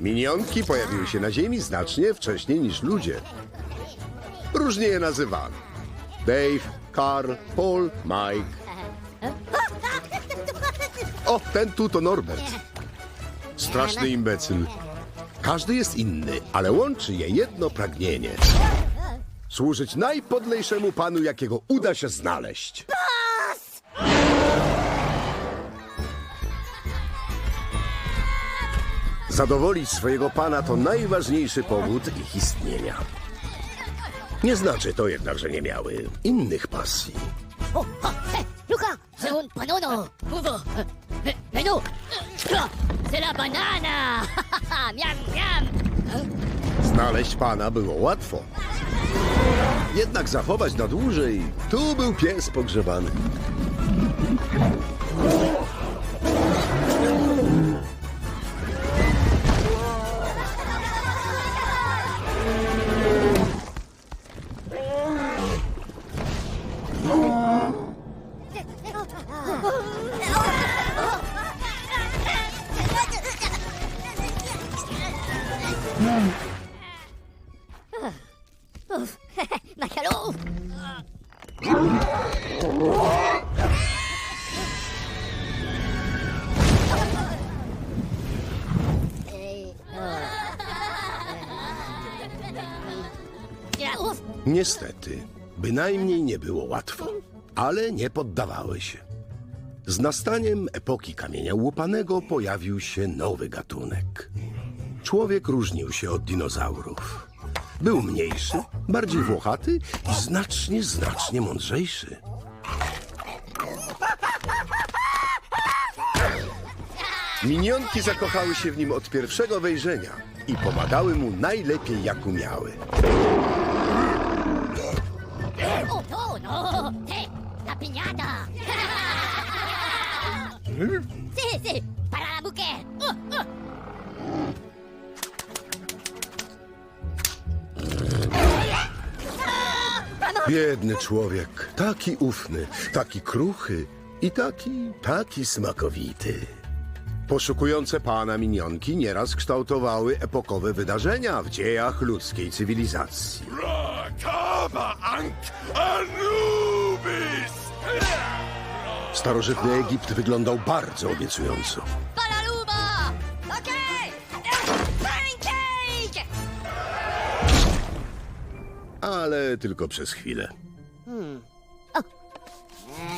Minionki pojawiły się na Ziemi znacznie wcześniej niż ludzie. Różnie je nazywano. Dave, Carl, Paul, Mike. O, ten tu to Norbert. Straszny imbecyl. Każdy jest inny, ale łączy je jedno pragnienie. Służyć najpodlejszemu panu, jakiego uda się znaleźć. Zadowolić swojego pana to najważniejszy powód ich istnienia. Nie znaczy to jednak, że nie miały innych pasji. Luca, c'est un. Uvo, C'est la banana. miam, miam. Znaleźć pana było łatwo. Jednak zachować na dłużej, tu był pies pogrzebany. Macalo. Ja, uf. Niestety, bynajmniej nie było łatwo, ale nie poddawały się. Z nastaniem epoki kamienia łupanego pojawił się nowy gatunek. Człowiek różnił się od dinozaurów. Był mniejszy, bardziej włochaty i znacznie, znacznie mądrzejszy. Minionki zakochały się w nim od pierwszego wejrzenia i pomagały mu najlepiej jak umiały. Oh, no. Hey, la para la mujer. Biedny człowiek, taki ufny, taki kruchy i taki, taki smakowity. Poszukujące pana minionki nieraz kształtowały epokowe wydarzenia w dziejach ludzkiej cywilizacji. Rakaba Ank Anubis! Starożytny Egipt wyglądał bardzo obiecująco. Para Luma. Ale tylko przez chwilę.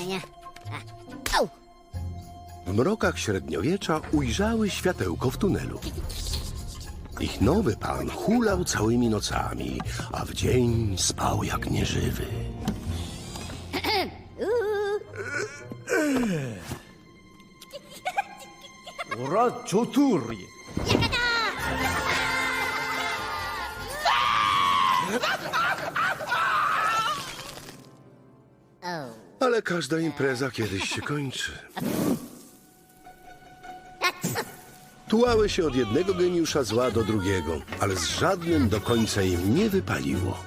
Nie. Ah. Au. W mrokach średniowiecza ujrzały światełko w tunelu. Ich nowy pan hulał całymi nocami, a w dzień spał jak nieżywy. 오 Ale każda impreza kiedyś się kończy. Tułały się od jednego geniusza zła do drugiego, ale z żadnym do końca im nie wypaliło.